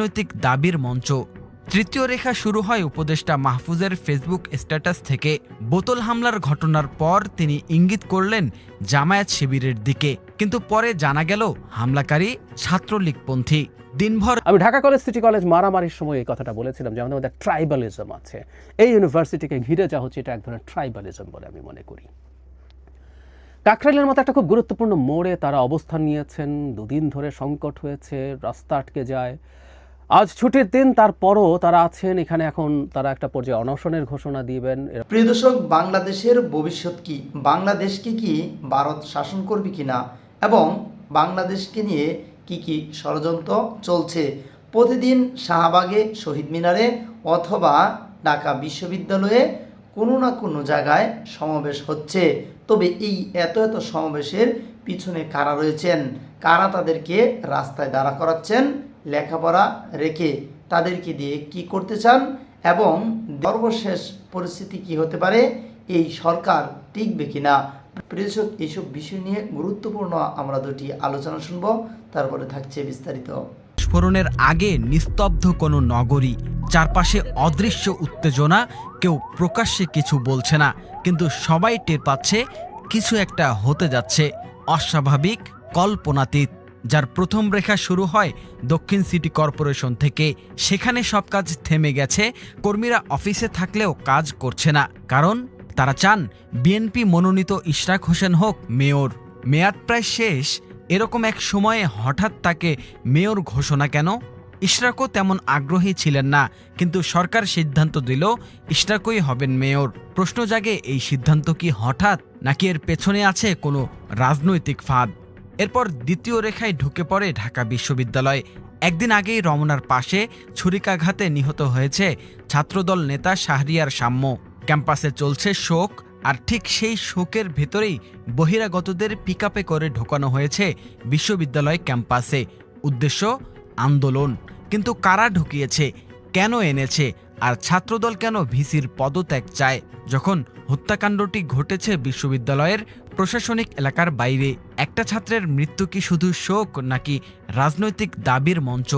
রাজনৈতিক দাবির মঞ্চ। তৃতীয় রেখা শুরু হয় উপদেষ্টা মাহফুজের ফেসবুক স্ট্যাটাস থেকে। বোতল হামলার ঘটনার পর তিনি ইঙ্গিত করলেন জামায়াত শিবিরের দিকে। কিন্তু পরে জানা গেল, হামলাকারী ছাত্রলীগপন্থী। দিনভর আমি ঢাকা কলেজ, সিটি কলেজ মারামারির সময় এই কথাটা বলেছিলাম যে আমাদের মধ্যে ট্রাইবালিজম আছে। এই ইউনিভার্সিটিকে ঘিরে যা হচ্ছে, এটা এক ধরনের ট্রাইবালিজম বলে আমি মনে করি। কাকরাইলের মতো একটা খুব গুরুত্বপূর্ণ মোড়ে তারা অবস্থান নিয়েছেন। দুদিন ধরে সংকট হয়েছে, রাস্তা আটকে যায়। আজ ছুটির দিন, তারপরও তারা আছেন। এখানে এখন তারা একটা পর্যায়ে অনশনের ঘোষণা দিবেন। প্রিয় দর্শক, বাংলাদেশের ভবিষ্যৎ কি? বাংলাদেশকে কি ভারত শাসন করবে কিনা? এবং বাংলাদেশকে নিয়ে কি কি ষড়যন্ত্র চলছে? প্রতিদিন শাহবাগে, শহীদ মিনারে অথবা ঢাকা বিশ্ববিদ্যালয়ে কোনো না কোনো জায়গায় সমাবেশ হচ্ছে। তবে এই এত এত সমাবেশের পিছনে কারা রয়েছেন? কারা তাদেরকে রাস্তায় দাঁড়া করাচ্ছেন? লেখাপড়া রেখে তাদেরকে দিয়ে কি করতে চান এবং সর্বশেষ পরিস্থিতি কি হতে পারে, এই সরকার টিকবে কিনা? প্রিয়সক এইসব বিষয় নিয়ে গুরুত্বপূর্ণ আমরা দুটি আলোচনা শুনব, তারপরে থাকছে বিস্তারিত। বিস্ফোরণের আগে নিস্তব্ধ কোনো নগরী, চারপাশে অদৃশ্য উত্তেজনা, কেউ প্রকাশ্যে কিছু বলছে না, কিন্তু সবাই টের পাচ্ছে কিছু একটা হতে যাচ্ছে। অস্বাভাবিক, কল্পনাতীত। যার প্রথম রেখা শুরু হয় দক্ষিণ সিটি কর্পোরেশন থেকে। সেখানে সব কাজ থেমে গেছে, কর্মীরা অফিসে থাকলেও কাজ করছে না। কারণ তারা চান বিএনপি মনোনীত ইশরাক হোসেন হোক, মেয়র। মেয়াদ প্রায় শেষ, এরকম এক সময়ে হঠাৎ তাকে মেয়র ঘোষণা কেন? ইশরাকও তেমন আগ্রহী ছিলেন না, কিন্তু সরকার সিদ্ধান্ত দিল ইশরাকই হবেন মেয়র। প্রশ্ন জাগে এই সিদ্ধান্ত কি হঠাৎ নাকি এর পেছনে আছে কোনো রাজনৈতিক ফাঁদ? এরপর দ্বিতীয় রেখায় ঢুকে পড়ে ঢাকা বিশ্ববিদ্যালয়। একদিন আগেই রমনার পাশে ছুরিকাঘাতে নিহত হয়েছে ছাত্রদল নেতা শাহরিয়ার সাম্য। ক্যাম্পাসে চলছে শোক, আর ঠিক সেই শোকের ভেতরেই বহিরাগতদের পিকআপে করে ঢোকানো হয়েছে বিশ্ববিদ্যালয় ক্যাম্পাসে। উদ্দেশ্য, আন্দোলন। কিন্তু কারা ঢুকিয়েছে, কেন এনেছে, আর ছাত্রদল কেন ভিসির পদত্যাগ চায়? যখন হত্যাকাণ্ডটি ঘটেছে বিশ্ববিদ্যালয়ের প্রশাসনিক এলাকার বাইরে একটা ছাত্রের মৃত্যু কি শুধু শোক নাকি রাজনৈতিক দাবির মঞ্চ?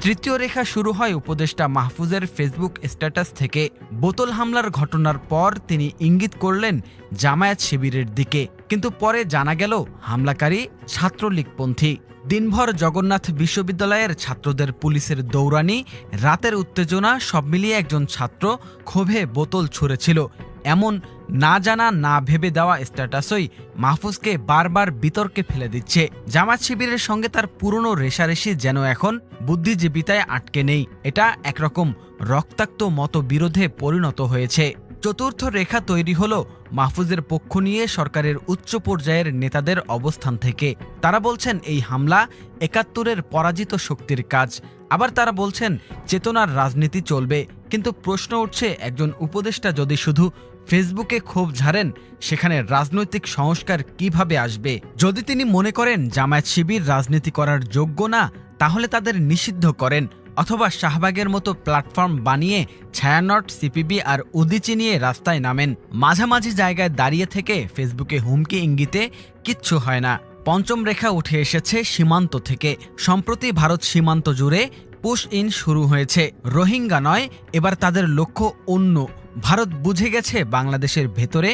তৃতীয় রেখা শুরু হয় উপদেষ্টা মাহফুজের ফেসবুক স্ট্যাটাস থেকে। বোতল হামলার ঘটনার পর তিনি ইঙ্গিত করলেন জামায়াত শিবিরের দিকে। কিন্তু পরে জানা গেল, হামলাকারী ছাত্রলীগপন্থী। দিনভর জগন্নাথ বিশ্ববিদ্যালয়ের ছাত্রদের পুলিশের দৌড়ানি রাতের উত্তেজনা, সব মিলিয়ে একজন ছাত্র ক্ষোভে বোতল ছুঁড়েছিল। এমন না জানা, না ভেবে দেওয়া স্ট্যাটাসই মাহফুজকে বারবার বিতর্কে ফেলে দিচ্ছে। জামাত শিবিরের সঙ্গে তার পুরনো রেশারেশি যেন এখন বুদ্ধিজীবিতায় আটকে নেই। এটা একরকম রক্তাক্ত মতবিরোধে পরিণত হয়েছে। চতুর্থ রেখা তৈরি হল মাহফুজের পক্ষ নিয়ে সরকারের উচ্চ পর্যায়ের নেতাদের অবস্থান থেকে। তারা বলছেন এই হামলা একাত্তরের পরাজিত শক্তির কাজ। আবার তারা বলছেন, চেতনার রাজনীতি চলবে। কিন্তু প্রশ্ন উঠছে, একজন উপদেষ্টা যদি শুধু ফেসবুকে ক্ষোভ ঝাড়েন, সেখানে রাজনৈতিক সংস্কার কীভাবে আসবে? যদি তিনি মনে করেন জামায়াত শিবির রাজনীতি করার যোগ্য না, তাহলে তাদের নিষিদ্ধ করেন, অথবা শাহবাগের মতো প্ল্যাটফর্ম বানিয়ে ছায়ানট, সিপিবি আর উদিচি নিয়ে রাস্তায় নামেন। মাঝামাঝি জায়গায় দাঁড়িয়ে থেকে ফেসবুকে হুমকি ইঙ্গিতে কিচ্ছু হয় না। পঞ্চম রেখা উঠে এসেছে সীমান্ত থেকে। সম্প্রতি ভারত সীমান্ত জুড়ে পুশ ইন শুরু হয়েছে। রোহিঙ্গা নয়, এবার তাদের লক্ষ্য অন্য। ভারত বুঝে গেছে বাংলাদেশের ভেতরে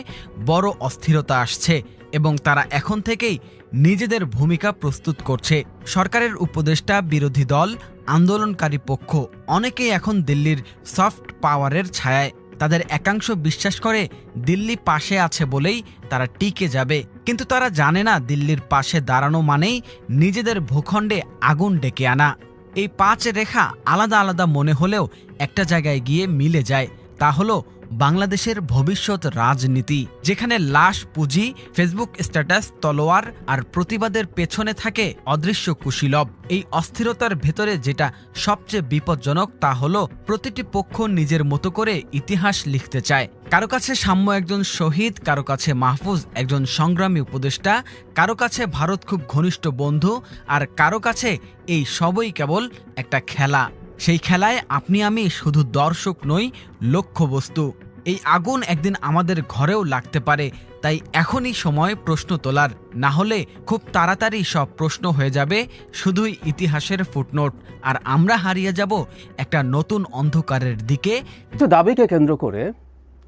বড় অস্থিরতা আসছে এবং তারা এখন থেকেই নিজেদের ভূমিকা প্রস্তুত করছে। সরকারের উপদেষ্টা বিরোধী দল, আন্দোলনকারী পক্ষ অনেকেই এখন দিল্লির সফট পাওয়ারের ছায়ায়। তাদের একাংশ বিশ্বাস করে দিল্লি পাশে আছে বলেই তারা টিকে যাবে। কিন্তু তারা জানে না দিল্লির পাশে দাঁড়ানো মানেই নিজেদের ভূখণ্ডে আগুন ডেকে আনা। এই পাঁচ রেখা আলাদা আলাদা মনে হলেও একটা জায়গায় গিয়ে মিলে যায়। তা হলো বাংলাদেশের ভবিষ্যৎ রাজনীতি, যেখানে লাশ, পুঁজি, ফেসবুক স্ট্যাটাস, তলোয়ার আর প্রতিবাদের পেছনে থাকে অদৃশ্য কুশীলব। এই অস্থিরতার ভেতরে যেটা সবচেয়ে বিপজ্জনক তা হলো, প্রতিটি পক্ষ নিজের মতো করে ইতিহাস লিখতে চায়। কারও কাছে সাম্য একজন শহীদ, কারও কাছে মাহফুজ একজন সংগ্রামী উপদেষ্টা, কারও কাছে ভারত খুব ঘনিষ্ঠ বন্ধু, আর কারও কাছে এই সবই কেবল একটা খেলা। সেই খেলায় আপনি আমি শুধু দর্শক নই, লক্ষ্যবস্তু। এই আগুন একদিন আমাদের ঘরেও লাগতে পারে, তাই এখনই সময় প্রশ্ন তোলার। না হলে খুব তাড়াতাড়ি সব প্রশ্ন হয়ে যাবে, শুধুই ইতিহাসের ফুটনোট। আর আমরা হারিয়ে যাব একটা নতুন অন্ধকারের দিকে। কিছু দাবিকে কেন্দ্র করে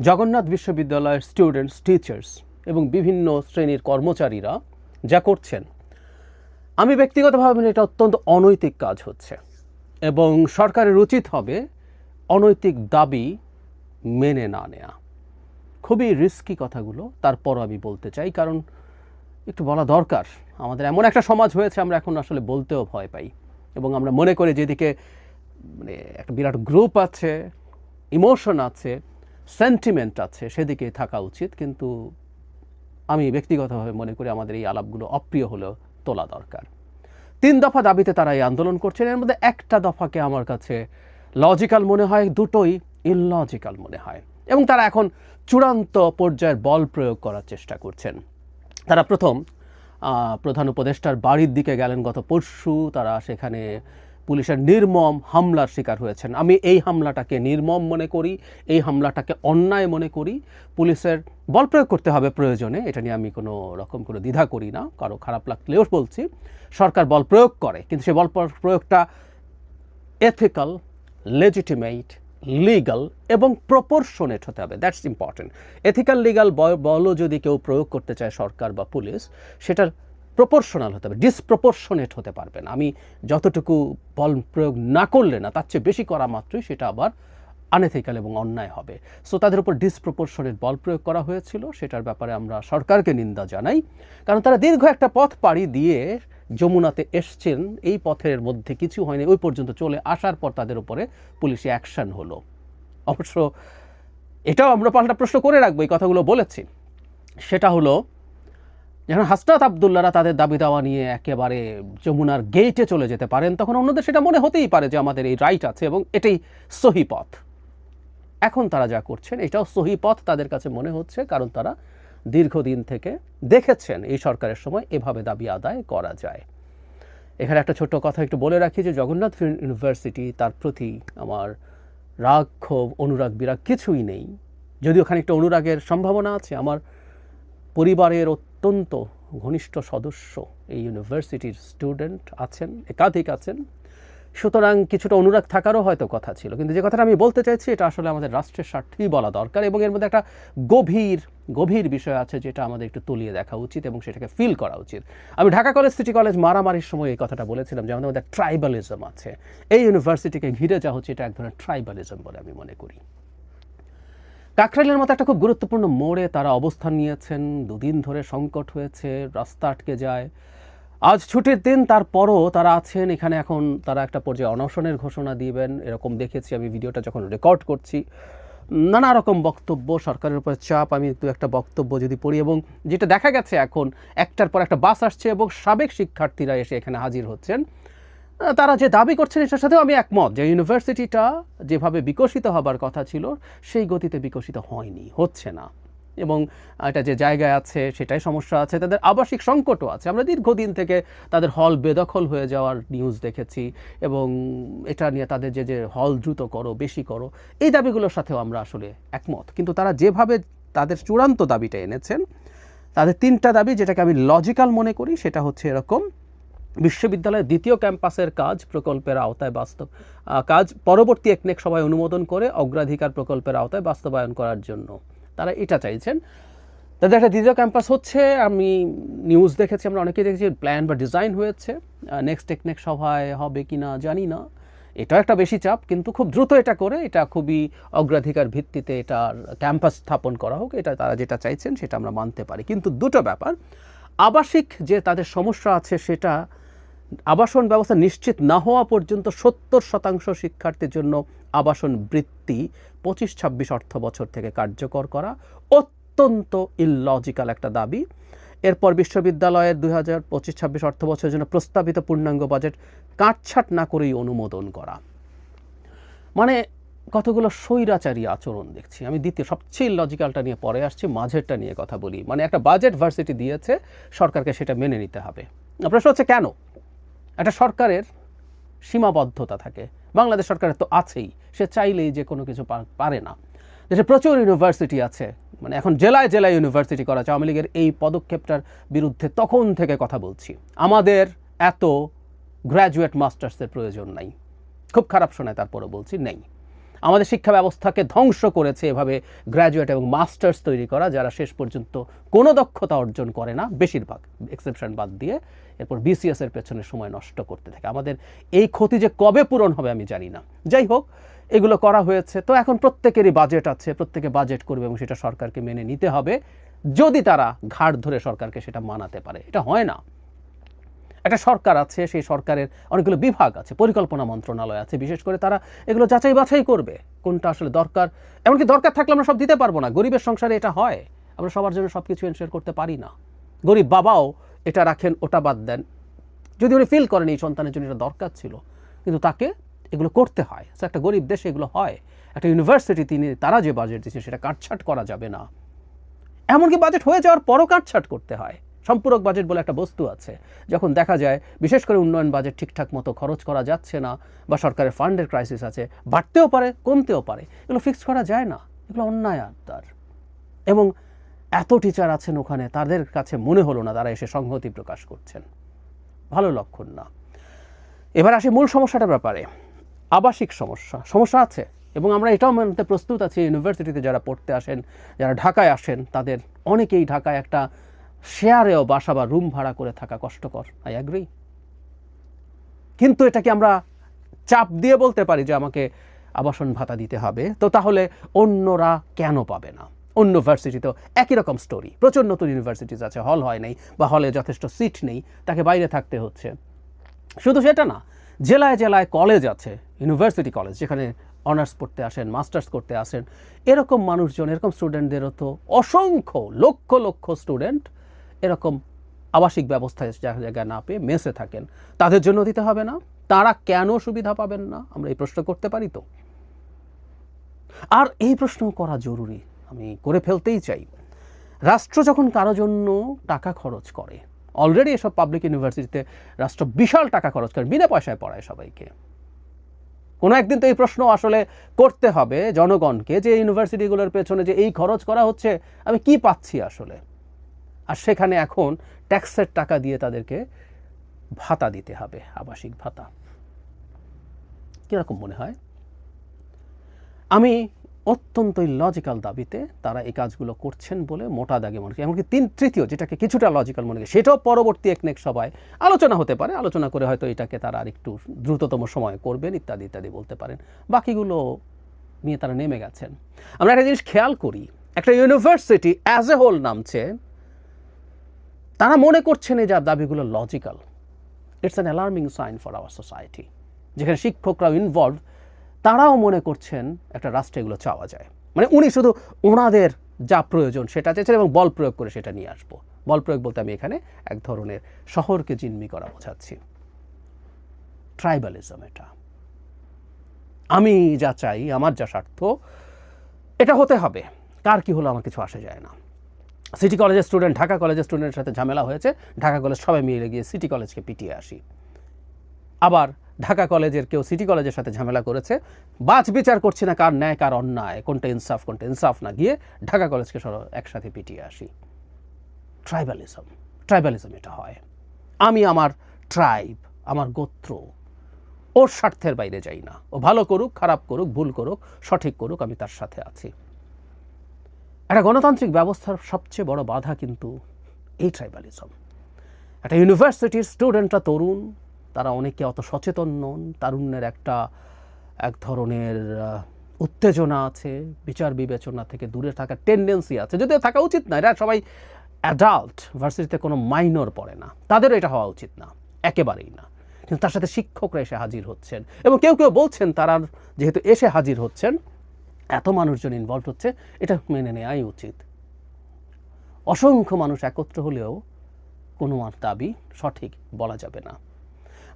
জগন্নাথ বিশ্ববিদ্যালয়ের স্টুডেন্টস টিচার্স এবং বিভিন্ন শ্রেণির কর্মচারীরা যা করছেন। আমি ব্যক্তিগতভাবে এটা অত্যন্ত অনৈতিক কাজ হচ্ছে। এবং সরকারের উচিত হবে অনৈতিক দাবি মেনে না নেয়া। খুবই রিস্কি কথাগুলো, তারপরও আমি বলতে চাই, কারণ একটু বলা দরকার, আমাদের এমন একটা সমাজ হয়েছে আমরা এখন আসলে বলতেও ভয় পাই এবং আমরা মনে করি যেদিকে মানে একটা বিরাট গ্রুপ আছে ইমোশন আছে সেন্টিমেন্ট আছে, সেদিকে থাকা উচিত, কিন্তু আমি ব্যক্তিগতভাবে মনে করি আমাদের এই আলাপগুলো অপ্রিয় হলেও তোলা দরকার। তিন দফা দাবিতে তারা এই আন্দোলন করছেন। এর মধ্যে একটা দফাকে আমার কাছে লজিক্যাল মনে হয়, দুটোই ইললজিক্যাল মনে হয়। এবং তারা এখন চূড়ান্ত পর্যায়ের বল প্রয়োগ করার চেষ্টা করছেন। তারা প্রথম প্রধান উপদেষ্টার বাড়ির দিকে গেলেন গত পরশু। তারা সেখানে পুলিশের নির্মম হামলার শিকার হয়েছেন। আমি এই হামলাটাকে নির্মম মনে করি, এই হামলাটাকে অন্যায় মনে করি। পুলিশের বল প্রয়োগ করতে হবে প্রয়োজনে, এটা নিয়ে আমি কোনো রকম কোনো দ্বিধা করি না, কারও খারাপ লাগলেও বলছি। সরকার বল প্রয়োগ করে, কিন্তু সেই বল প্রয়োগটা এথিক্যাল লেজিটিমেট লিগাল এবং প্রপোর্শনেট হতে হবে। দ্যাটস ইম্পর্টেন্ট এথিক্যাল লিগাল বলও যদি কেউ প্রয়োগ করতে চায় সরকার বা পুলিশ, সেটার প্রপোর্শনাল হতে হবে ডিসপ্রপোর্শনেট হতে পারবে না আমি যতটুকু বল প্রয়োগ না করলে না, তার চেয়ে বেশি করা মাত্রই সেটা আবার আনএথিক্যাল এবং অন্যায় হবে। সো তাদের উপর ডিসপ্রপোর্শনেট বল প্রয়োগ করা হয়েছিল, সেটার ব্যাপারে আমরা সরকারকে নিন্দা জানাই। কারণ তারা দীর্ঘ একটা পথ পাড়ি দিয়ে যমুনাতে এসছেন, এই পথের মধ্যে কিছু হয়নি, ওই পর্যন্ত চলে আসার পর তাদের উপরে পুলিশে অ্যাকশন হলো। অবশ্য এটাও আমরা পাল্টা প্রশ্ন করে রাখব, এই কথাগুলো বলেছি। সেটা হলো যখন হাসনাত আবদুল্লারা তাদের দাবি দাওয়া নিয়ে একেবারে যমুনার গেটে চলে যেতে পারেন, তখন অন্যদের সেটা মনে হতেই পারে যে আমাদের এই রাইট আছে এবং এটাই সহি পথ। এখন তারা যা করছেন, এটাও সহি পথ তাদের কাছে মনে হচ্ছে, কারণ তারা দীর্ঘদিন থেকে দেখেছেন এই সরকারের সময় এভাবে দাবি আদায় করা যায়। এখানে একটা ছোট্ট কথা একটু বলে রাখি যে জগন্নাথ ইউনিভার্সিটি তার প্রতি আমার রাগ, ক্ষোভ, অনুরাগ বিরাগ কিছুই নেই। যদিও খানিকটা অনুরাগের সম্ভাবনা আছে, আমার পরিবারের অত্যন্ত ঘনিষ্ঠ সদস্য এই ইউনিভার্সিটির স্টুডেন্ট আছেন, একাধিক আছেন। সুতরাং কিছুটা অনুরাগ থাকারও হয়তো কথা ছিল। কিন্তু যে কথাটা আমি বলতে চাইছি, এটা আসলে আমাদের রাষ্ট্রের স্বার্থেই বলা দরকার এবং এর মধ্যে একটা গভীর গভীর বিষয় আছে যেটা আমাদের একটু তুলিয়ে দেখা উচিত এবং সেটাকে ফিল করা উচিত। আমি ঢাকা কলেজ সিটি কলেজ মারামারির সময় এই কথাটা বলেছিলাম যে আমাদের মধ্যে ট্রাইবালিজম আছে। এই ইউনিভার্সিটিকে ঘিরে যা হচ্ছে, এটা এক ধরনের ট্রাইবালিজম বলে আমি মনে করি। কাকরাইলের মতো একটা খুব গুরুত্বপূর্ণ মোড়ে তারা অবস্থান নিয়েছেন। দুদিন ধরে সংকট হয়েছে, রাস্তা আটকে যায়। আজ ছুটির দিন, তারপরও তারা আছেন। এখানে এখন তারা একটা পর্যায়ে অনশনের ঘোষণা দিবেন। এরকম দেখেছি আমি ভিডিওটা যখন রেকর্ড করছি। নানা রকম বক্তব্য, সরকারের উপর চাপ। আমি দু একটা বক্তব্য যদি পড়ি এবং যেটা দেখা গেছে এখন, একটার পর একটা বাস আসছে এবং সাবেক শিক্ষার্থীরা এসে এখানে হাজির হচ্ছেন। তারা যে দাবি করছেন এটার সাথেও আমি একমত যে ইউনিভার্সিটিটা যেভাবে বিকশিত হবার কথা ছিল, সেই গতিতে বিকশিত হয়নি, হচ্ছে না। এবং এটা যে জায়গায় আছে, সেটাই সমস্যা আছে। তাদের আবাসিক সংকটও আছে। আমরা দীর্ঘদিন থেকে তাদের হল বেদখল হয়ে যাওয়ার নিউজ দেখেছি এবং এটা নিয়ে তাদের যে যে হল দ্রুত করো, বেশি করো, এই দাবিগুলোর সাথেও আমরা আসলে একমত। কিন্তু তারা যেভাবে তাদের চূড়ান্ত দাবিটা এনেছেন, তাদের তিনটা দাবি যেটাকে আমি লজিক্যাল মনে করি, সেটা হচ্ছে এরকম বিশ্ববিদ্যালয়ের দ্বিতীয় ক্যাম্পাসের কাজ প্রকল্পের আওতায় বাস্তব কাজ পরবর্তী একনেক সভায় অনুমোদন করে অগ্রাধিকার প্রকল্পের আওতায় বাস্তবায়ন করার জন্য। তারা এটা চাইছেন। তাদের একটা দ্বিতীয় ক্যাম্পাস হচ্ছে, আমি নিউজ দেখেছি, আমরা অনেকেই দেখেছি প্ল্যান বা ডিজাইন হয়েছে। নেক্সট টেকনেক সভায় হবে কি না জানি না। এটাও একটা বেশি চাপ, কিন্তু খুব দ্রুত এটা করে, এটা খুবই অগ্রাধিকার ভিত্তিতে এটার ক্যাম্পাস স্থাপন করা হোক, এটা তারা যেটা চাইছেন সেটা আমরা মানতে পারি। কিন্তু দুটো ব্যাপার, আবাসিক যে তাদের সমস্যা আছে সেটা আবাসন ব্যবস্থা নিশ্চিত না হওয়া পর্যন্ত সত্তর শতাংশ শিক্ষার্থীর জন্য আবাসন বৃত্তি পঁচিশ ছাব্বিশ অর্থ বছর থেকে কার্যকর করা অত্যন্ত ইললজিক্যাল একটা দাবি। এরপর বিশ্ববিদ্যালয়ের দুই হাজার পঁচিশ ছাব্বিশ অর্থ বছরের জন্য প্রস্তাবিত পূর্ণাঙ্গ বাজেট কাটছাট না করেই অনুমোদন করা। মানে কতগুলো স্বৈরাচারী আচরণ দেখছি। আমি দ্বিতীয়, সবচেয়ে লজিক্যালটা নিয়ে পরে আসছি, মাঝেরটা নিয়ে কথা বলি। মানে একটা বাজেট ভার্সিটি দিয়েছে, সরকারকে সেটা মেনে নিতে হবে। প্রশ্ন হচ্ছে কেন? একটা সরকারের সীমাবদ্ধতা থাকে। বাংলাদেশ সরকারের তো আছেই, সে চাইলেই যে কোনো কিছু পারে না। দেশে প্রচুর ইউনিভার্সিটি আছে মানে এখন জেলায় জেলায় ইউনিভার্সিটি করা আছে। আওয়ামী লীগের এই পদক্ষেপটার বিরুদ্ধে তখন থেকে কথা বলছি। আমাদের এত গ্র্যাজুয়েট মাস্টার্সের প্রয়োজন নাই। খুব খারাপ শোনায় তারপরে বলছি, নেই। আমাদের শিক্ষা ব্যবস্থাকে ধ্বংস করেছে এভাবে গ্র্যাজুয়েট এবং মাস্টার্স তৈরি করা, যারা শেষ পর্যন্ত কোনো দক্ষতা অর্জন করে না, বেশিরভাগ এক্সেপশন বাদ দিয়ে এরপর বিসিএস এর পেছনে সময় নষ্ট করতে থাকে। আমাদের এই ক্ষতি যে কবে পূরণ হবে আমি জানি না। যাই হোক, এগুলো করা হয়েছে। তো এখন প্রত্যেকেরই বাজেট আছে, প্রত্যেকে বাজেট করবে এবং সেটা সরকারকে মেনে নিতে হবে। যদি তারা ঘাট ধরে সরকারকে সেটা মানাতে পারে, এটা হয় না। একটা সরকার আছে সেই সরকারের অনেকগুলো বিভাগ আছে পরিকল্পনা মন্ত্রণালয় আছে বিশেষ করে তারা এগুলো যাচাই বাছাই করবে কোনটা আসলে দরকার। এমনকি দরকার থাকলে আমরা সব দিতে পারব না গরিবের সংসারে এটা হয় আমরা সবার জন্য সব কিছু এনশিওর করতে পারি না। গরিব বাবাও এটা রাখেন ওটা বাদ দেন। যদি উনি ফিল করেন এই সন্তানের জন্য এটা দরকার ছিল কিন্তু তাকে এগুলো করতে হয়। So, একটা গরিব দেশে এগুলো হয় একটা ইউনিভার্সিটি তিনি তারা যে বাজেট দিচ্ছে সেটা কাটছাট করা যাবে না। এমনকি বাজেট হয়ে যাওয়ার পরও কাটছাট করতে হয়। সম্পূরক বাজেট বলে একটা বস্তু আছে। যখন দেখা যায়, বিশেষ করে উন্নয়ন বাজেট ঠিকঠাক মতো খরচ করা যাচ্ছে না বা সরকারের ফান্ডের ক্রাইসিস আছে, বাড়তেও পারে, কমতেও পারে, এগুলো ফিক্স করা যায় না, এগুলো অন্যায় আবদার। এবং এত টিচার আছেন ওখানে, তাদের কাছে মনে হলো না তারা এসে সংহতি প্রকাশ করছেন। ভালো লক্ষণ না। এবার আসি মূল সমস্যাটার ব্যাপারে। আবাসিক সমস্যা সমস্যা আছে, এবং আমরা এটাও মানতে প্রস্তুত আছি ইউনিভার্সিটিতে যারা পড়তে আসেন, যারা ঢাকায় আসেন, তাদের অনেকেই ঢাকায় একটা শেয়ারেও বাসা বা রুম ভাড়া করে থাকা কষ্টকর। আই অ্যাগ্রি কিন্তু এটাকে আমরা চাপ দিয়ে বলতে পারি যে আমাকে আবাসন ভাতা দিতে হবে? তো তাহলে অন্যরা কেন পাবে না? অন্য ভার্সিটিতেও একই রকম স্টোরি প্রচুর নতুন ইউনিভার্সিটিজ আছে হল হয় নেই বা হলে যথেষ্ট সিট নেই, তাকে বাইরে থাকতে হচ্ছে। শুধু সেটা না, জেলায় জেলায় কলেজ আছে ইউনিভার্সিটি কলেজ যেখানে অনার্স পড়তে আসেন মাস্টার্স করতে আসেন। এরকম মানুষজন, এরকম স্টুডেন্টদেরও তো অসংখ্য, লক্ষ লক্ষ স্টুডেন্ট এরকম আবাসিক ব্যবস্থায় জায়গা জায়গায় না পেয়ে মেসে থাকেন। তাদের জন্য দিতে হবে না। তারা কেন সুবিধা পাবেন না? আমরা এই প্রশ্ন করতে পারি তো। আর এই প্রশ্ন করা জরুরি। আমি করে ফেলতেই চাই। রাষ্ট্র যখন কারও জন্য টাকা খরচ করে অলরেডি এসব পাবলিক ইউনিভার্সিটিতে রাষ্ট্র বিশাল টাকা খরচ করে, বিনা পয়সায় পড়ায় সবাইকে। কোনো একদিন তো এই প্রশ্ন আসলে করতে হবে জনগণকে যে ইউনিভার্সিটিগুলোর পেছনে যে এই খরচ করা হচ্ছে, আমি কি পাচ্ছি আসলে? আর সেখানে এখন ট্যাক্সের টাকা দিয়ে তাদেরকে ভাতা দিতে হবে, আবাসিক ভাতা। কীরকম মনে হয়? আমি অত্যন্ত লজিক্যাল দাবিতে তারা এই কাজগুলো করছেন বলে মোটা দাগে মনে করি। এমনকি তিন তৃতীয় যেটাকে কিছুটা লজিক্যাল মনে করি, সেটাও পরবর্তী একনেক সবাই আলোচনা হতে পারে। আলোচনা করে হয়তো এটাকে তারা আর একটু দ্রুততম সময়ে করবেন, ইত্যাদি ইত্যাদি বলতে পারেন। বাকিগুলো নিয়ে তারা নেমে গেছেন। আমরা একটা জিনিস খেয়াল করি, একটা ইউনিভার্সিটি অ্যাজ এ হোল নামছে তারা মনে করছেন এই যা দাবিগুলো logical it's an alarming sign for our society যেখানে শিক্ষকরাও ইনভলভ তারাও মনে করছেন একটা রাষ্ট্রে এগুলো চাওয়া যায়। মানে উনি শুধু ওনাদের যা প্রয়োজন সেটা চেয়েছেন এবং বল প্রয়োগ করে সেটা নিয়ে আসব। বল প্রয়োগ বলতে আমি এখানে এক ধরনের শহরকে জিম্মি করা বোঝাচ্ছি। ট্রাইবালিজম এটা। আমি যা চাই, আমার যা স্বার্থ, এটা হতে হবে। কার কি হলো আমার কিছু আসে যায় না। সিটি কলেজের স্টুডেন্ট ঢাকা কলেজের স্টুডেন্টের সাথে ঝামেলা হয়েছে। ঢাকা কলেজ সবাই মিলে গিয়ে সিটি কলেজকে পিটিয়ে আসি। আবার ঢাকা কলেজের কেউ সিটি কলেজের সাথে ঝামেলা করেছে। বাছ বিচার করছি না কার ন্যায়, কার অন্যায়, কোনটা ইনসাফ কোনটা ইনসাফ না গিয়ে ঢাকা কলেজকে সর, একসাথে পিটিয়ে আসি। ট্রাইবালিজম ট্রাইবালিজম এটা হয়। আমি আমার ট্রাইব আমার গোত্র, ওর স্বার্থের বাইরে যাই না। ও ভালো করুক, খারাপ করুক, ভুল করুক, সঠিক করুক, আমি তার সাথে আছি। একটা গণতান্ত্রিক ব্যবস্থার সবচেয়ে বড় বাধা কিন্তু এই ট্রাইবালিজম। একটা ইউনিভার্সিটির স্টুডেন্টরা তরুণ, তারা অনেকে অত সচেতন নন, তারুণ্যের একটা, এক ধরনের উত্তেজনা আছে, বিচার বিবেচনা থেকে দূরে থাকার টেন্ডেন্সি আছে। যদিও থাকা উচিত না, এরা সবাই অ্যাডাল্ট ভার্সিটিতে কোনো মাইনর পড়ে না। তাদেরও এটা হওয়া উচিত না, একেবারেই না। কিন্তু তার সাথে শিক্ষকরা এসে হাজির হচ্ছেন। এবং কেউ কেউ বলছেন তারা যেহেতু এসে হাজির হচ্ছেন এত মানুষজন ইনভলভ হচ্ছে, এটা মেনে নেওয়াই উচিত। অসংখ্য মানুষ একত্র হলেও কোনো দাবি সঠিক বলা যাবে না।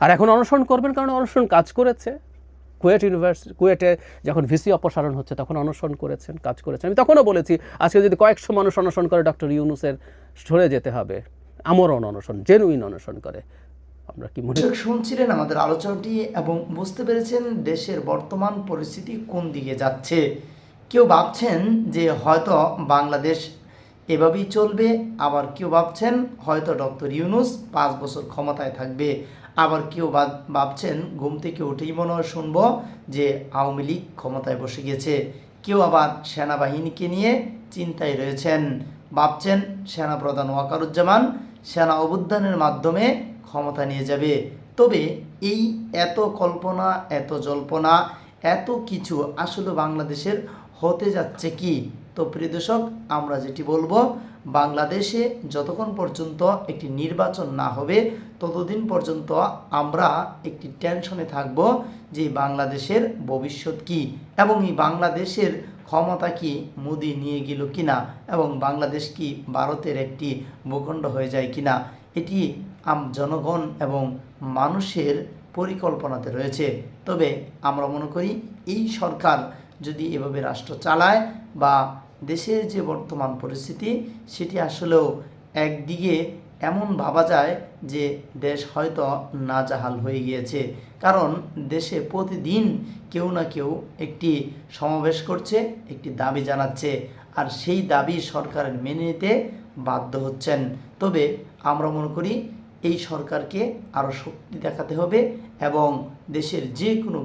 আর এখন অনশন করবেন কারণ অনশন কাজ করেছে। কুয়েট ইউনিভার্সিটি কুয়েটে যখন ভিসি অপসারণ হচ্ছে তখন অনশন করেছেন, কাজ করেছেন। আমি তখনও বলেছি, আজকে যদি কয়েকশো মানুষ অনশন করে, ডক্টর ইউনুসের সরে যেতে হবে। আমরণ অনশন জেনুইন অনশন করে। আমরা কি মনে শুনছিলেন আমাদের আলোচনাটি এবং বুঝতে পেরেছেন দেশের বর্তমান পরিস্থিতি কোন দিকে যাচ্ছে। কেউ ভাবছেন যে হয়তো বাংলাদেশ এভাবেই চলবে, আবার কেউ ভাবছেন হয়তো ডক্টর ইউনুস পাঁচ বছর ক্ষমতায় থাকবে। আবার কেউ ভাবছেন ঘুম থেকে উঠেই মনে হয় শুনব যে আওয়ামী লীগ ক্ষমতায় বসে গেছে। কেউ আবার সেনাবাহিনীকে নিয়ে চিন্তায় রয়েছেন। ভাবছেন সেনাপ্রধান ওয়াকারুজ্জামান সেনা অভ্যুত্থানের মাধ্যমে ক্ষমতা নিয়ে যাবে। তবে এই এত কল্পনা, এত জল্পনা, এত কিছু আসলে বাংলাদেশের হতে যাচ্ছে কি? তো প্রিয় দর্শক, আমরা যেটি বলব, বাংলাদেশে যতক্ষণ পর্যন্ত একটি নির্বাচন না হবে, ততদিন পর্যন্ত আমরা একটি টেনশনে থাকব যে বাংলাদেশের ভবিষ্যৎ কি এবং এই বাংলাদেশের ক্ষমতা কি মোদি নিয়ে গেল কিনা এবং বাংলাদেশ কি ভারতের একটি ভূখণ্ড হয়ে যায় কিনা? এটি আম জনগণ এবং মানুষের পরিকল্পনাতে রয়েছে। তবে আমরা মনে করি, এই সরকার যদি এভাবে রাষ্ট্র চালায় বা দেশের যে বর্তমান পরিস্থিতি, সেটি আসলেও একদিকে এমন ভাবা যায় যে দেশ হয়তো নাজাহাল হয়ে গিয়েছে। কারণ দেশে প্রতিদিন কেউ না কেউ একটি সমাবেশ করছে, একটি দাবি জানাচ্ছে, আর সেই দাবি সরকারের মেনে নিতে বাধ্য হচ্ছেন। তবে আমরা মনে করি এই সরকারকে আরও শক্তি দেখাতে হবে এবং দেশের যে কোনো